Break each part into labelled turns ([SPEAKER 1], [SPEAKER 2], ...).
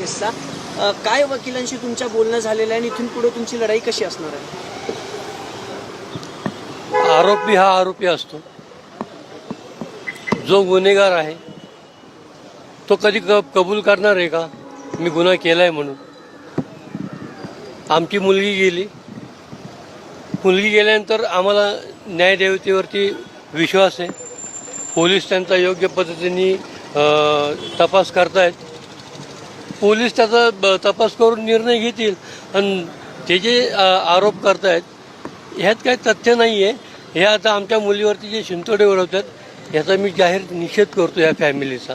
[SPEAKER 1] केसचा काय वकिलांशी तुमच्या बोलणं झालेलं आहे आणि इथून पुढे तुमची लढाई कशी असणार आहे?
[SPEAKER 2] आरोपी हा आरोपी असतो. जो गुन्हेगार आहे तो कधी क कबूल करणार आहे का? मी गुन्हा केलाय म्हणून. आमची मुलगी गेली. मुलगी गेल्यानंतर आम्हाला न्यायदेवतेवरती विश्वास आहे. पोलीस त्यांचा योग्य पद्धतीने तपास करतायत. पोलीस त्याचा ब- तपास करून निर्णय घेतील. आणि ते जे अ, आरोप करतायत ह्यात काही तथ्य नाही आहे हे आता आमच्या मुलीवरती जे शिंतोडे उडवतात याचा मी जाहीर निषेध करतो या फॅमिलीचा.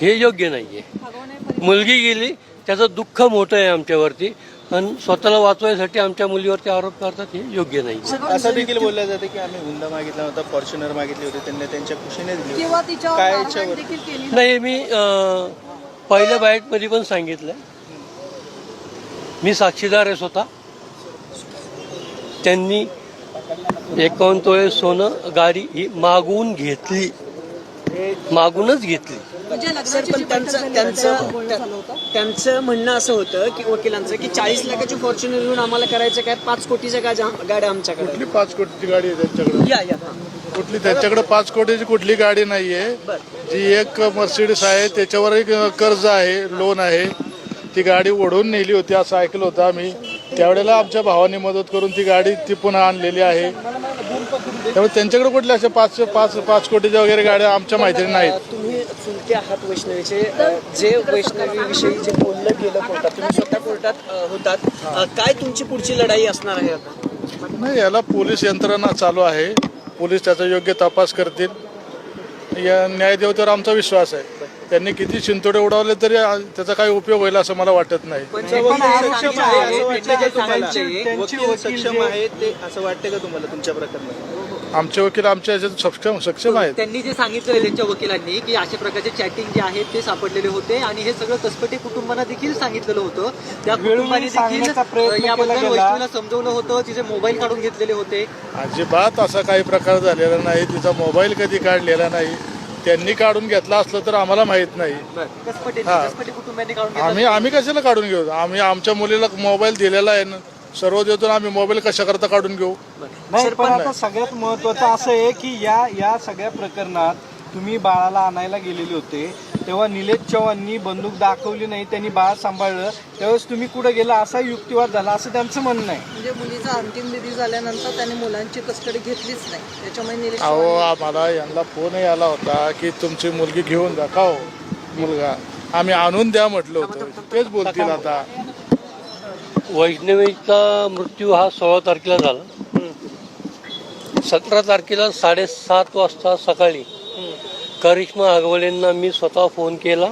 [SPEAKER 2] हे योग्य नाही आहे मुलगी गेली त्याचं दुःख मोठं आहे आमच्यावरती. आणि स्वतःला वाचवायसाठी आमच्या मुलीवरती आरोप करतात हे योग्य नाही
[SPEAKER 3] असं देखील बोललं जातं की आम्ही हुंडा मागितला होता फॉर्च्युनर मागितली होती त्यांनी त्यांच्या खुशीने दिली होती.
[SPEAKER 4] किंवा तिच्यावर
[SPEAKER 3] काय
[SPEAKER 4] कारवाई
[SPEAKER 3] याच्यावर?
[SPEAKER 4] देखील केली
[SPEAKER 2] नाही मी अं, पहिल्या बाईटमध्ये पण सांगितलं मी साक्षीदार आहे स्वतः. त्यांनी एकावन्न तोळे सोनं गाडी ही मागवून घेतली. मागूनच घेतली.
[SPEAKER 4] म्हणजे
[SPEAKER 1] पण
[SPEAKER 4] जी बैठक
[SPEAKER 1] त्यांचं त्यांचं त्यांचं म्हणणं असं होतं की वकिलांचं की चाळीस लाखाची फॉर्च्युनर घेऊन आम्हाला करायचं काय? पाच कोटीच्या गाड्या गाड्या आमच्याकडे.
[SPEAKER 5] पाच कोटीची गाडी आहे त्यांच्याकडे?
[SPEAKER 1] या या.
[SPEAKER 5] कुठली त्यांच्याकडे पाच कोटीची कुठली गाडी नाहीये. जी एक मर्सिडीस आहे त्याच्यावर एक कर्ज आहे लोन आहे. ती गाडी ओढून नेली होती असं ऐकलं होतं आम्ही. त्यावेळेला आमच्या भावाने मदत करून ती गाडी ती पुन्हा आणलेली आहे. त्यामुळे त्यांच्याकडे कुठल्या अशा पाच पाच पाच कोटीच्या वगैरे गाड्या आमच्या माहितीने नाहीत.
[SPEAKER 1] तुम्ही चुलते आहात वैष्णवीचे. जे वैष्णवी विषयी जे बोललं गेलं कोर्टात तुम्ही स्वतः कोर्टात अ, होतात. अ, काय तुमची पुढची लढाई असणार आहे आता?
[SPEAKER 5] नाही याला पोलीस यंत्रणा चालू आहे. पोलीस त्याचा योग्य तपास करतील. या न्यायदेवतेवर आमचा विश्वास आहे. त्यांनी किती चिंतोडे उडवले तरी त्याचा काही उपयोग होईल असं मला वाटत नाही.
[SPEAKER 3] सक्षम आहे ते असं वाटतं का तुम्हाला तुमच्या प्रकरणात?
[SPEAKER 5] आमचे वकील आमच्या याच्यात सक्षम सक्षम आहेत.
[SPEAKER 6] त्यांनी जे सांगितलं त्यांच्या वकिलांनी की अशा प्रकारचे चॅटिंग जे आहेत ते सापडलेले होते आणि हे सगळं कसपटे कुटुंबांना देखील सांगितलेलं होतं. त्या कुटुंबाने देखील याबद्दल वैष्णवीला समजवलं होतं तिचे मोबाईल काढून घेतलेले होते.
[SPEAKER 5] अजिबात असा काही प्रकार झालेला नाही. तिचा मोबाईल कधी काढलेला नाही. त्यांनी काढून घेतला असलं तर आम्हाला माहीत नाही.
[SPEAKER 6] कसपटे
[SPEAKER 5] हा.
[SPEAKER 6] कसपटे कुटुंबांनी काढून घेतलं
[SPEAKER 5] आम्ही आम्ही कशाला काढून घेऊ? आम्ही आमच्या मुलीला मोबाईल दिलेला आहे ना. सर्व देतो आम्ही मोबाईल कशा करता काढून घेऊ?
[SPEAKER 7] नाही पण आता सगळ्यात महत्वाचं असं आहे की या या सगळ्या प्रकरणात तुम्ही बाळाला आणायला गेलेले होते. तेव्हा निलेश चव्हाणनी बंदूक दाखवली नाही त्यांनी बाळ सांभाळलं. त्यावेळेस तुम्ही कुठे गेला? असा युक्तिवाद झाला असं त्यांचं म्हणणं आहे.
[SPEAKER 4] म्हणजे मुलीचा अंतिम विधी झाल्यानंतर त्याने मुलांची कस्टडी घेतलीच नाही. त्याच्यामुळे निलेश
[SPEAKER 5] अहो आम्हाला यांना फोनही आला होता की तुमची मुलगी घेऊन जा. का हो? मुलगा. आम्ही आणून द्या म्हटलं होतं. तेच बोलतील आता.
[SPEAKER 2] वैष्णवीचा मृत्यू हा सोळा तारखेला झाला. सतरा तारखेला साडेसात वाजता सकाळी करिश्मा आगवलेंना मी स्वतः फोन केला.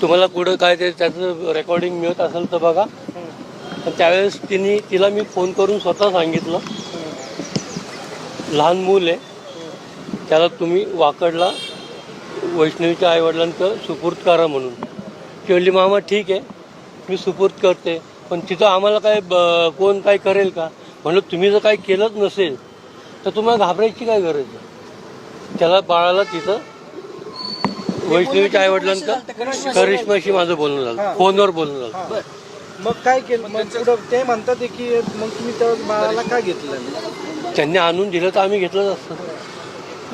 [SPEAKER 2] तुम्हाला कुठं काय ते त्याचं रेकॉर्डिंग मिळत असेल तर बघा. त्यावेळेस तिने तिला मी फोन करून स्वतः सांगितलं. लहान मूल आहे. त्याला तुम्ही वाकडला वैष्णवीच्या आईवडिलांचं सुपूर्द करा म्हणून. ती म्हणली मामा ठीक आहे. मी सुपूर्द करते. पण तिथं आम्हाला काय कोण काय करेल का? म्हणलं तुम्ही जर काही केलंच नसेल तर तुम्हाला घाबरायची काय गरज आहे? त्याला बाळाला तिथं वैष्णवीच्या आईवडिलांचं करिश्माशी माझं बोलणं झालं. फोनवर बोलणं झालं.
[SPEAKER 7] मग काय केलं? मग पुढं ते म्हणतात की मग तुम्ही त्या बाळाला का घेतलं?
[SPEAKER 2] त्यांनी आणून दिलं तर आम्ही घेतलंच असतं.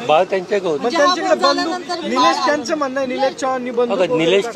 [SPEAKER 2] बाळ त्यांच्याकडे
[SPEAKER 7] बंदूक निलेश त्यांचं म्हणणं आहे. निलेश वगैरे
[SPEAKER 2] निलेश